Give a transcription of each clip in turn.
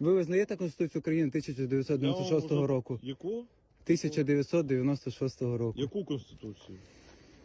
Ви визнаєте Конституцію України Я 1996 вам вже- року? Яку? 1996 року. Яку конституцію?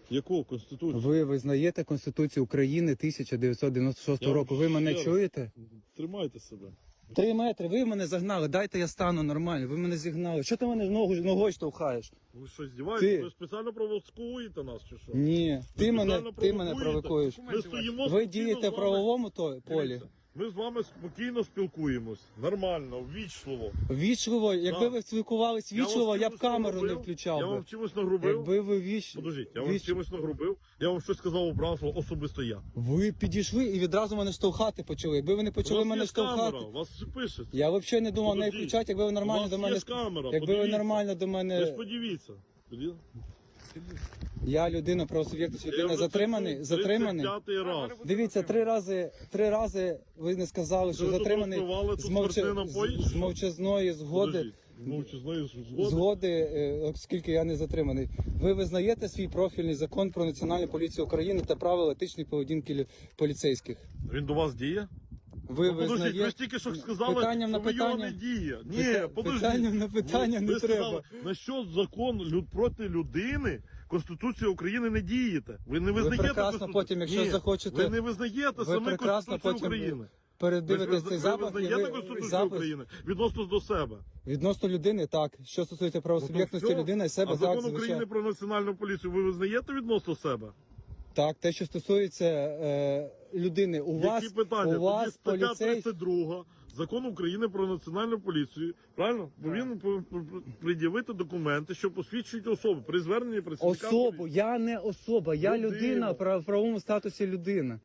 Яку конституцію? Ви визнаєте Конституцію України 1996 Я року. Ви вам мене ще раз- чуєте? Тримайте себе. Три метри, ви мене загнали, дайте я стану нормально, ви мене зігнали. Що ти мене ногу, ногою штовхаєш? Ви що, здіваєтесь? Ти- Ви спеціально провокуєте нас чи що? Ні, ти мене, спеціально ти мене провокуєте? провокуєш. Ми стоїмо Ви спокійно дієте в вами. правовому то- полі. Дивіться, Ми з вами спокійно спілкуємось. Нормально, ввічливо. Вічливо, якби Так. ви спілкувались Я вічливо, я б чимось камеру не нагрубив? включав Я би. вам чимось нагрубив. Якби ви віч... Подождіть, я вам віч- чимось нагрубив. Я вам щось сказав образливо, особисто я. Ви підійшли і відразу мене штовхати почали. Якби ви не У почали вас мене є камера, штовхати. у вас все пишеться. Я взагалі не думав неї Подождіть. включати, якби ви У нормально вас до є мене. ж камера, Якби ви подивіться. нормально до Ви ж мене. подивіться. Я людина правосуб'єктність Я людина затриманий. Затриманий. раз. Дивіться, три рази, три рази ви не сказали, що затриманий з, чи з мовчазної згоди. Мовчазної згоди. Згоди, е, оскільки я не затриманий. Ви визнаєте свій профільний закон про національну поліцію України та правила етичної поведінки поліцейських? Він до вас діє? Ви подождіть, ви визнаєте? ж тільки що сказали, Питанням що на ви його питання- не діє. Ні, Пита- подождіть. питанням на питання ви, не ви треба. Сказали, на що закон люд проти людини Конституція України не дієте. Ви не визнаєте прекрасно Конституцію. потім, якщо Ні, захочете- ви не визнаєте Ви саме прекрасно Конституцію потім України. Ви, ж передивитесь ви, цей ви запис, і визнаєте Конституцію запис України відносно до себе. відносно людини, так. Що стосується Ну, то правосуб'єктності все. людини себе, а закон так, України про національну поліцію ви визнаєте відносно себе? Так, те, що стосується е, людини, у вас, Які питання? у вас Тоді стаття поліцей... 32 Закон України про національну поліцію. Правильно? Повинен по- по- пред'явити документи, що посвідчують особу при зверненні працівника. Особу, поліції. я не особа, я Людина. людина в прав- правовому статусі людина.